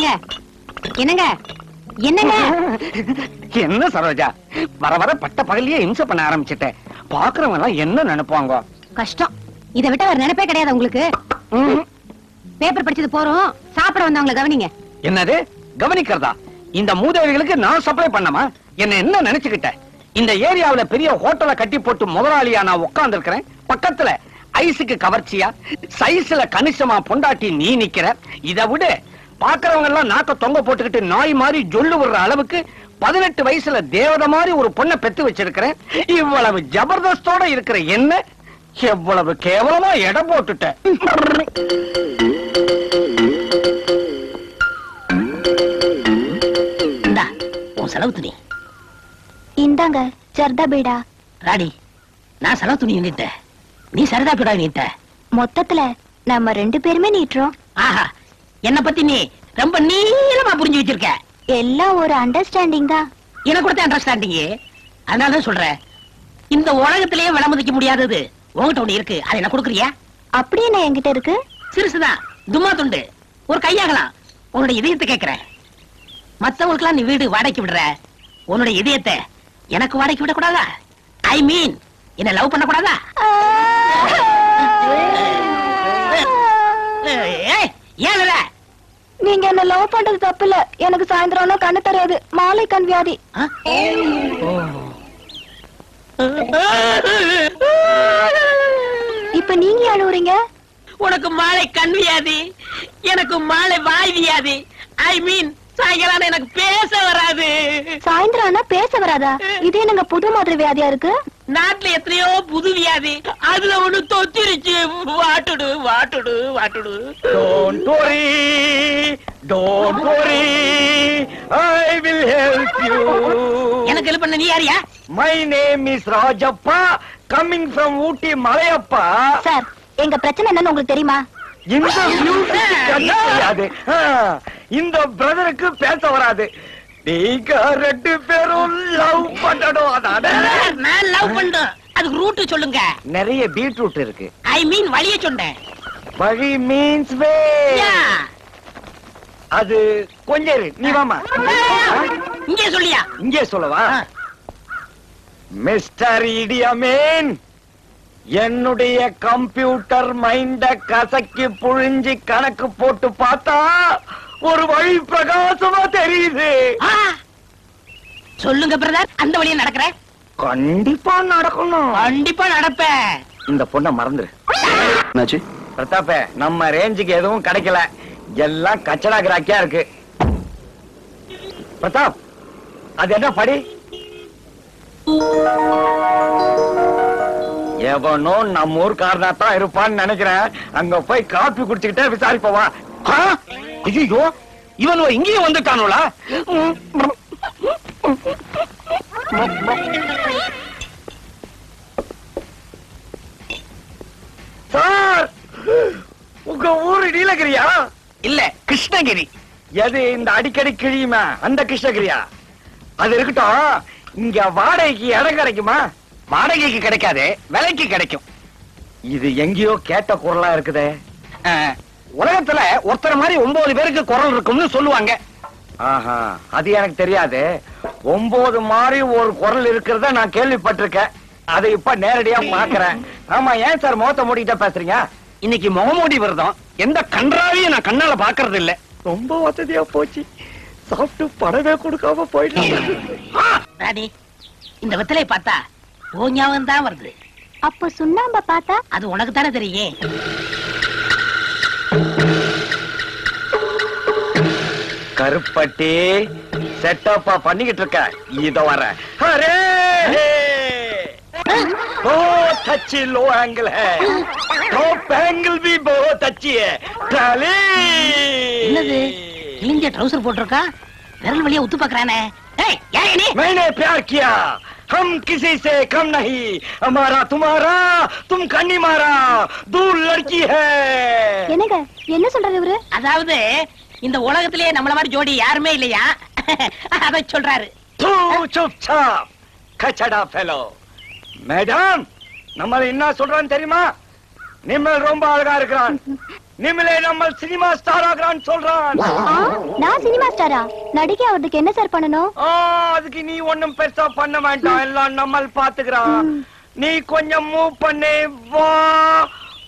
என்னங்க என்னங்க? என்னங்க? என்ன சரோஜா? வர வர பட்ட பகலியே இம்சை பண்ண ஆரம்பிச்சிட்டேன் பாக்குறவங்க எல்லாம் என்ன நினைப்பாங்க? கஷ்டம். இதை விட்ட ஒரு நினைப்பே கிடையாது உங்களுக்கு. பேப்பர் படிச்சது போறோம். சாப்பிட வந்தவங்களை கவனிங்க. என்னது? கவனிக்கிறதா? இந்த மூதேவிகளுக்கு நான் சப்ளை பண்ணமா? என்ன என்ன நினைச்சுக்கிட்ட? இந்த ஏரியாவுல பெரிய ஹோட்டலை கட்டி போட்டு முதலாளியா நான் உட்கார்ந்து இருக்கிறேன் பக்கத்துல ஐஸுக்கு கவர்ச்சியா? சைஸ்ல கணிசமா பொண்டாட்டி நீ நிக்கிற. இத விட. பாக்குறவங்க எல்லாம் நாக்க தொங்க போட்டுக்கிட்டு நாய் மாதிரி ஜொல்லு விடுற அளவுக்கு பதினெட்டு வயசுல தேவதை மாதிரி ஒரு பொண்ணை பெத்து வச்சிருக்கிறேன். இவ்வளவு ஜபர்தஸ்தோட இருக்கிற என்ன? எவ்வளவு கேவலமா எடை போட்டுட்ட. இந்தா உன் செலவு துணி. இந்தாங்க ஜர்தா பீடா. ராணி நான் செலவு துணி நீட்ட. நீ சரிதா பிடா நீட்ட. மொத்தத்துல நம்ம ரெண்டு பேருமே நீட்டுறோம். ஆஹா என்ன பத்தி நீ ரொம்ப நீளமா புரிஞ்சு வச்சிருக்க. எல்லாம் ஒரு அண்டர்ஸ்டாண்டிங் தான். எனக்கு கொடுத்த அண்டர்ஸ்டாண்டிங் அதனால தான் சொல்றேன். இந்த உலகத்திலேயே விலை மதிக்க முடியாதது உன்கிட்ட ஒண்ணு இருக்கு. அதை என்ன கொடுக்குறியா? அப்படி என்ன என்கிட்ட இருக்கு? சிறுசுதான். தும்மா துண்டு. ஒரு கையாகலாம். உன்னோட இதயத்தை கேட்கிறேன். மத்தவங்களுக்கெல்லாம் நீ வீடு வாடகைக்கு விடுற. உன்னோட இதயத்தை எனக்கு வாடகைக்கு விட கூடாதா ஐ மீன் என்ன லவ் பண்ண கூடாதா ஏய், இல்ல? நீங்க என்ன லவ் பண்றது தப்பு இல்ல எனக்கு சாயந்தரம்னா கண்ணு தெரியாது. மாலை கண் வியாதி? இப்ப நீங்க அழுவுறீங்க உனக்கு மாலை கண் வியாதி எனக்கு மாலை வாய் வியாதி. ஐ மீன் சாயங்காலம் எனக்கு பேச வராது. சாயந்தரம் பேச வராதா? இது என்னங்க புது மாதிரி வியாதியா இருக்கு? நாட்டுல எத்தனையோ புது வியாதி. அதுல ஒண்ணு தொத்திருச்சு. What to do what to do what to do. Don't worry, don't worry, I will help you. எனக்கு ஹெல்ப் பண்ண நீ யாரியா My name is Rajappa, coming from Ooty, Malayappa. Sir எங்க பிரச்சனை என்னன்னு உங்களுக்கு தெரியுமா? இந்த தெரியாது. ஆ, இந்த பிரதருக்கு பேச வராது. நீங்க ரெண்டு பேரும் லவ் பண்ணணும் அதானே? நான் லவ் பண்றேன். அதுக்கு ரூட் சொல்லுங்க. நிறைய பீட்ரூட் இருக்கு. ஐ மீன் வழிய சொன்னேன் வழி மீன்ஸ் வே. அது கொஞ்சம் நீ வாமா இங்கே சொல்லியா? இங்கே சொல்லவா? மிஸ்டர் இடியமேன் என்னுடைய கம்ப்யூட்டர் மைண்ட கசக்கி புழிஞ்சி கணக்கு போட்டு பார்த்தா ஒரு வழி பிரகாசமா தெரியுது. ஆ. சொல்லுங்க பிரதர். அந்த வழியா நடக்கிறேன் கண்டிப்பா நடக்கணும். கண்டிப்பா நடப்பேன். இந்த பொண்ண மறந்துரு. பிரதாப்ப நம்ம ரேஞ்சுக்கு எதுவும் கிடைக்கல. எல்லாம் கச்சடா கிராக்கியா இருக்கு. பிரதாப் அது என்ன படி? எவனோ நம்ம ஊர்க்காரனா தான் இருப்பான்னு நினைக்கிறேன். அங்க போய் காப்பி குடிச்சுக்கிட்டே விசாரிப்பவா ஐயோ இவன் இங்கேயும் வந்துட்டானுங்களா சார் உங்க ஊரு நீலகிரியா? இல்ல கிருஷ்ணகிரி. எது இந்த அடிக்கடி கிழியுமா? அந்த கிருஷ்ணகிரியா? அது இருக்கட்டும் இங்க வாடகைக்கு இடம் கிடைக்குமா? வாடகைக்கு கிடைக்காது விலைக்கு கிடைக்கும். இது எங்கேயோ கேட்ட குரலா இருக்குதே. உலகத்துல ஒருத்தர் மாதிரி ஒன்பது பேருக்கு குரல் இருக்கும்னு சொல்லுவாங்க. ஆஹா அது எனக்கு தெரியாது. ஒன்பது மாதிரி ஒரு குரல் இருக்கிறத நான் கேள்விப்பட்டிருக்கேன். அதை இப்ப நேரடியா பாக்குறேன் ஆமா ஏன் சார் முகத்தை மூடிட்டா பேசுறீங்க? இன்னைக்கு முகமூடி விரதம். எந்த கன்றாவையும் நான் கண்ணால பாக்குறது இல்ல ரொம்ப வசதியா போச்சு. சாப்பிட்டு படவே கொடுக்காம போயிட்டு இந்த வெத்தலை பார்த்தா ஓ ஞாபகம் தான் வருது. அப்ப சுண்ணாம்ப பார்த்தா? அது உனக்கு தானே தெரியும்? கருப்பட்டி செட்டப்பா பண்ணிக்கிட்டு இருக்க இத வர அரே बहुत अच्छी लो एंगल है टॉप एंगल भी बहुत अच्छी है டாலி என்னது கிழிஞ்ச ட்ரௌசர் போட்டிருக்கா விரல் வழியா உத்து பாக்குறானே ஏய் யாரே நீ मैंने प्यार किया हम किसी से कम नहीं हमारा तुम्हारा तुम कन्नी मारा दूर लड़की है என்னங்க என்ன சொல்றாரு இவரு அதாவது இந்த உலகத்திலேயே நம்மள மாதிரி ஜோடி யாருமே இல்லையா? அதை சொல்றாரு. கச்சடா ஃபெலோ மேடம் நம்ம என்ன சொல்றான்னு தெரியுமா? நிம்மல் ரொம்ப அழகா இருக்கிறான். நிம்மளே நம்ம சினிமா ஸ்டார் ஆகிறான்னு சொல்றான். நான் சினிமா ஸ்டாரா நடிக்க அவருக்கு என்ன சார் பண்ணணும்? அதுக்கு நீ ஒண்ணும் பெருசா பண்ண வேண்டாம். எல்லாம் நம்மள் பாத்துக்கிறான் நீ கொஞ்சம் மூவ் பண்ணி வா.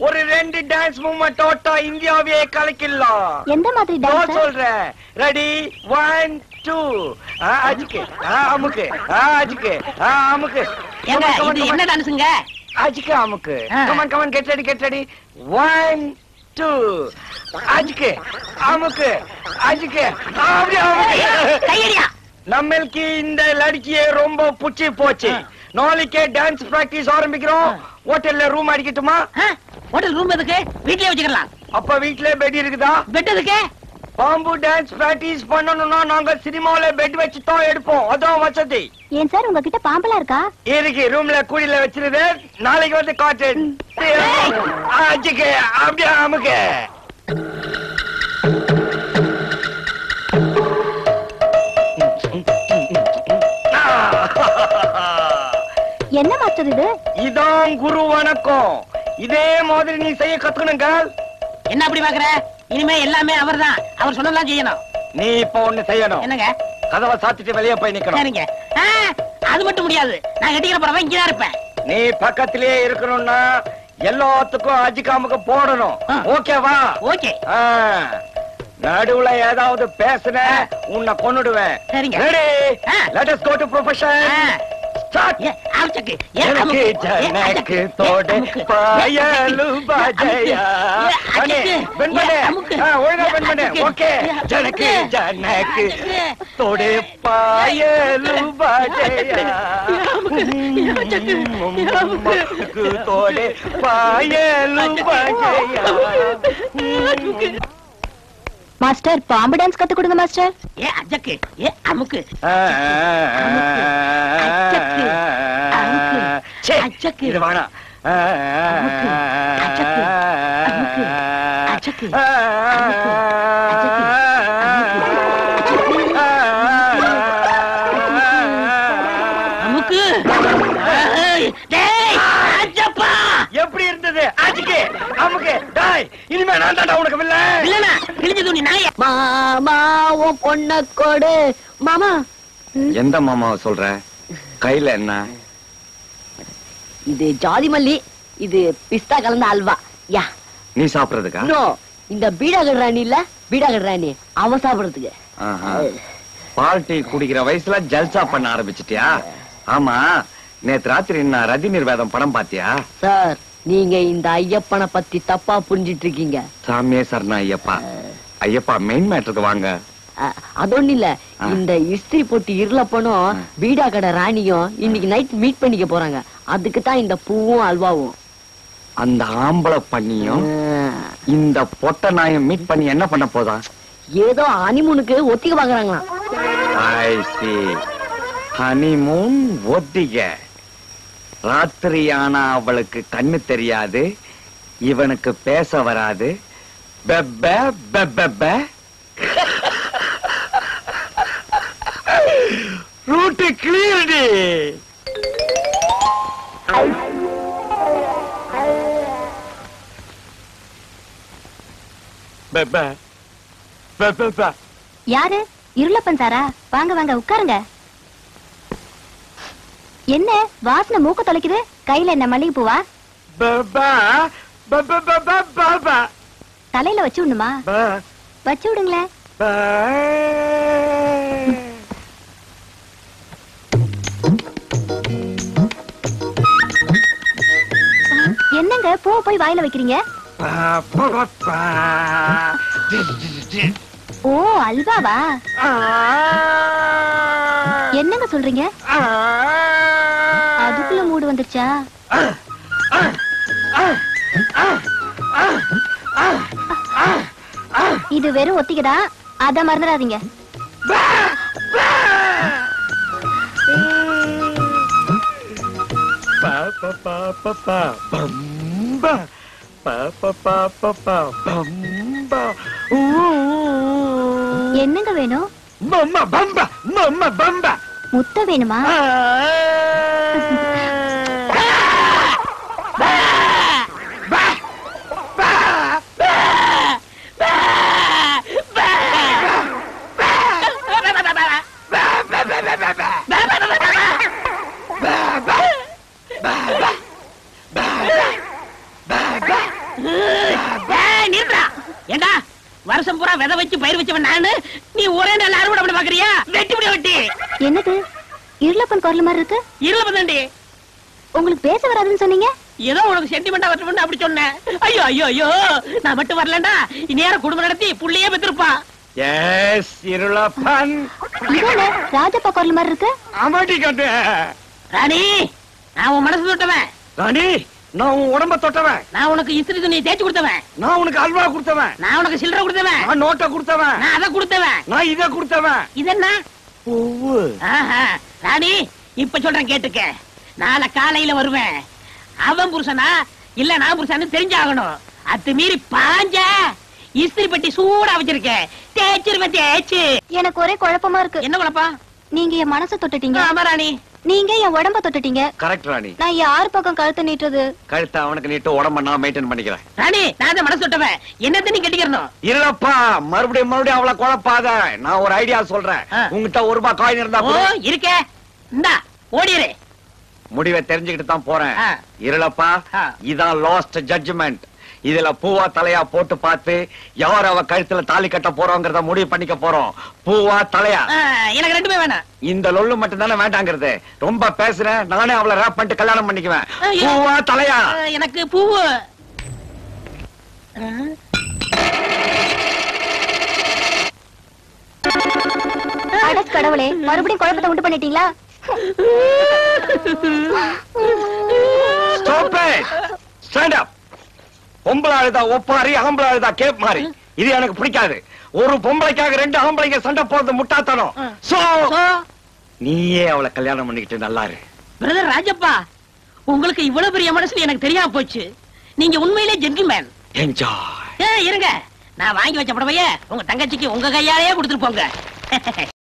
ஒரு ரெண்டு டான்ஸ் மூவ்மெண்ட் ஓட்டா இந்தியாவையே கலக்கிடலாம். எந்த மாதிரி டான்ஸ் சொல்றேன். ரெடி ஒன் டூ அஜிக்கு. ஆ, அமுக்கு. ஆ, அஜிக்கு. ஆ, அமுக்கு. ஏங்க இது என்ன. டான்ஸுங்க அஜிக்கு அமுக்கு. ஆ. Come on come on get ready get ready one two அஜிக்கு அமுக்கு. அஜிக்கு. அப்படியே அமுக்கு கையடியா. நம்மளுக்கு இந்த லடிக்கியே ரொம்ப புச்சி போச்சு. நாளைக்கே டான்ஸ் பிராக்டிஸ் ஆரம்பிக்கிறோம். ஹோட்டல்ல ரூம் அடிக்கட்டுமா? ஹோட்டல் ரூம் எதுக்கு? வீட்லயே வச்சுக்கலாம் அப்ப வீட்ல பெட் இருக்குதா? பெட் எதுக்கு? பாம்பு டான்ஸ் பிராக்டிஸ் பண்ணணும்னா நாங்க சினிமால பெட் வச்சு தான் எடுப்போம். அதான் வசதி. ஏன் சார் உங்ககிட்ட பாம்பெல்லாம் இருக்கா? இருக்கு ரூம்ல கூடியில வச்சிருது. நாளைக்கு வந்து காட்டு. அப்படியே அமுக்கு. என்ன மாஸ்டர் இது? இதான் குரு வணக்கம். இதே மாதிரி நீ செய்ய கத்துக்கணுங்க என்ன அப்படி பாக்குற? இனிமே எல்லாமே அவர்தான். அவர் சொன்னதெல்லாம் செய்யணும். நீ இப்ப ஒண்ணு செய்யணும். என்னங்க? கதவை சாத்திட்டு வெளியே போய் நிக்கணும். சரிங்க. ஆ, அது மட்டும் முடியாது. நான் கட்டிக்கிற போறவன் இங்கதான் இருப்பேன். நீ பக்கத்திலேயே இருக்கணும்னா எல்லாத்துக்கும் அஜிகாமுக்கு போடணும். ஆ. ஓகேவா ஓகே. ஆ. நடுவுல ஏதாவது பேசுன உன்னை கொன்னுடுவேன். சரிங்க. Ready ah. Let us go to profession எனக்கு தோடு. பாயலு பஜயா. ஏ, ஜனக்கு. ஜனக்கு. தோடு பாயலு பஜயா தோடு பாயலு பஜயா மாஸ்டர் பாம்பு டான்ஸ் கத்து கொடுங்க மாஸ்டர் ஏ அஜக்கு ஏ அமுக்கு அச்சக்கு. இது வேணாம் ஆ, அமுக்கு. அச்சக்கு. அமுக்கு. அச்சக்கு. ஆ, அமுக்கு. அச்சக்கு. அமுக்கு. அமுக்கு ஏய், டேய் அச்சப்பா எப்படி இருந்தது அமுக்கு. டாய் இனிமே நான் தான்டா உனக்கு வில்ல. இல்லனா கிழிஞ்ச துணி நாய. மாமா உன் பொண்ண கொடு. மாமா. எந்த மாமாவை சொல்ற? கையில என்ன? இது ஜாதி மல்லி இது பிஸ்தா கலந்த அல்வா. யா. நீ சாப்பிடுறதுக்கா? நோ இந்த பீடாகர் ராணி இல்ல பீடாகர் ராணி அவன் சாப்பிடுறதுக்கு. ஆஹா. பால் டீ குடிக்கிற வயசுல ஜல்சா பண்ண ஆரம்பிச்சிட்டியா? ஆமா. நேத்து ராத்திரி நான் ரதி நிர்வேதம் படம் பாத்தியா? சார். நீங்க இந்த ஐயப்பனை பத்தி தப்பா புரிஞ்சிட்டு இருக்கீங்க சாமியே சரணா ஐயப்பா. ஐயப்பா மெயின் மேட்டருக்கு வாங்க. அ- அது ஒண்ணு இல்ல. இந்த இஸ்திரி போட்டு இருளப்பனும் பீடா கடை ராணியும் இன்னைக்கு நைட் மீட் பண்ணிக்க போறாங்க. அதுக்கு தான் இந்த பூவும் அல்வாவும். அந்த ஆம்பளை பண்ணியும் இந்த பொட்ட நாயம் மீட் பண்ணி என்ன பண்ண போதா? ஏதோ அனிமுனுக்கு ஒத்திக பாக்குறாங்களாம் ஹனிமூன் ஒத்திக. ராத்திரியானா அவளுக்கு கண்ணு தெரியாது இவனுக்கு பேச வராது. பெப்ப பெப்ப ரூட்டு கிளியர்டி. யாரு? இருளப்பன் சாரா? வாங்க வாங்க உட்காருங்க. என்ன? வாசனை மூக்க தொலைக்குது? கையில என்ன மல்லிகை பூவா தலையில வச்சு விடணுமா வச்சு விடுங்களேன். என்னங்க பூ போய் வாயில வைக்கிறீங்க? ஓ அல்வாவா? என்னங்க சொல்றீங்க? அதுக்குள்ள மூடு வந்துருச்சா? இது வெறும் ஒத்திக்கதா அத மறந்துடாதீங்க. பா பா பா பம்பா பா பம்பா. என்னங்க வேணும் முத்த வேணுமா? வருஷம் பூரா விதை வச்சு பயிர் வச்சவன் நானு? நீ ஒரே நாள் அறுவடை பண்ண பாக்குறியா? வெட்டி முடிய வெட்டி. என்னது? இருளப்பன் குரல் மாதிரி இருக்கு? இருபது பத்தாண்டி உங்களுக்கு பேச வராதுன்னு சொன்னீங்க? ஏதோ உனக்கு சென்டிமெண்டா வரணும்னு அப்படி சொன்னேன் ஐயோ ஐயோ ஐயோ நான் மட்டும் வரலண்டா. இந்நேரம் குடும்பம் நடத்தி புள்ளையே பெற்றிருப்பான் எஸ் இருளப்பன். ராஜப்பா குரல் மாதிரி இருக்கு? அமட்டி கட்டு ராணி நான் உன் மனசு தொட்டவன். ராணி நான் உன் உடம்ப தொட்டவன். நான் உனக்கு இஸ்திரி துணியை தேய்ச்சி கொடுத்தவன். நான் உனக்கு அல்வா கொடுத்தவன். நான் உனக்கு சில்லறை கொடுத்தவன். நான் நோட்டை கொடுத்தவன். நான் அதை கொடுத்தவன். நான் இதை கொடுத்தவன். இது என்ன பூவு. ஆஹா, ராணி இப்ப சொல்றேன் கேட்டுக்க. நாளை காலையில வருவேன். அவன் புருஷனா? இல்ல நான் புருஷன்னு தெரிஞ்சாகணும். அத்து மீறி பாஞ்ச இஸ்திரி பெட்டி சூடா வச்சிருக்கேன் தேய்ச்சிருவேன் தேய்ச்சு. எனக்கு ஒரே குழப்பமா இருக்கு. என்ன குழப்பா நீங்க என் மனசை தொட்டுட்டீங்க. ஆமா ராணி. நீங்க என் உடம்ப தொட்டுட்டீங்க. கரெக்ட் ராணி. நான் யார் பக்கம் கழுத்து நீட்டுறது. கழுத்தை அவனுக்கு நீட்டு உடம்ப நான் மெயின்டைன் பண்ணிக்கிறேன். ராணி நான் தான் மனசு விட்டவன் என்னத்த நீ கட்டிக்கிறணும்? இருளப்பா மறுபடியும் மறுபடியும் அவளை குழப்பாத. நான் ஒரு ஐடியா சொல்றேன். உங்ககிட்ட ஒரு ரூபாய் காயின் இருந்தா ஓ. இருக்கே. இந்தா ஓடிரு. முடிவை தெரிஞ்சுக்கிட்டு தான் போறேன். இருளப்பா. இதான் லாஸ்ட் ஜட்ஜ்மெண்ட் இதுல பூவா தலையா போட்டு பார்த்து யார் அவ கழுத்துல தாலி கட்ட போறோங்கிறத முடிவு பண்ணிக்க போறோம். பூவா தலையா? எனக்கு ரெண்டுமே வேணாம். இந்த லொல்லு மட்டும் தானே வேண்டாங்கிறது. ரொம்ப பேசுறேன். நானே அவளை ரேப் பண்ணிட்டு கல்யாணம் பண்ணிக்குவேன். பூவா தலையா? எனக்கு பூவு. கடவுளே மறுபடியும் குழப்பத்தை உண்டு பண்ணிட்டீங்களா? ஸ்டாப் ஸ்டாண்ட் அப் பொம்பளை அழுதா ஒப்பாரி ஆம்பளை அழுதா கேப் மாறி. இது எனக்கு பிடிக்காது. ஒரு பொம்பளைக்காக ரெண்டு ஆம்பளைங்க சண்டை போறது முட்டாத்தனம் சோ, நீயே அவளை கல்யாணம் பண்ணிக்கிட்டு நல்லா இரு பிரதர் ராஜப்பா உங்களுக்கு இவ்வளவு பெரிய மனசு எனக்கு தெரியாம போச்சு. நீங்க உண்மையிலே ஜென்டில்மேன் என்ஜாய் இருங்க. நான் வாங்கி வச்ச புடவைய உங்க தங்கச்சிக்கு உங்க கையாலேயே கொடுத்துட்டு போங்க.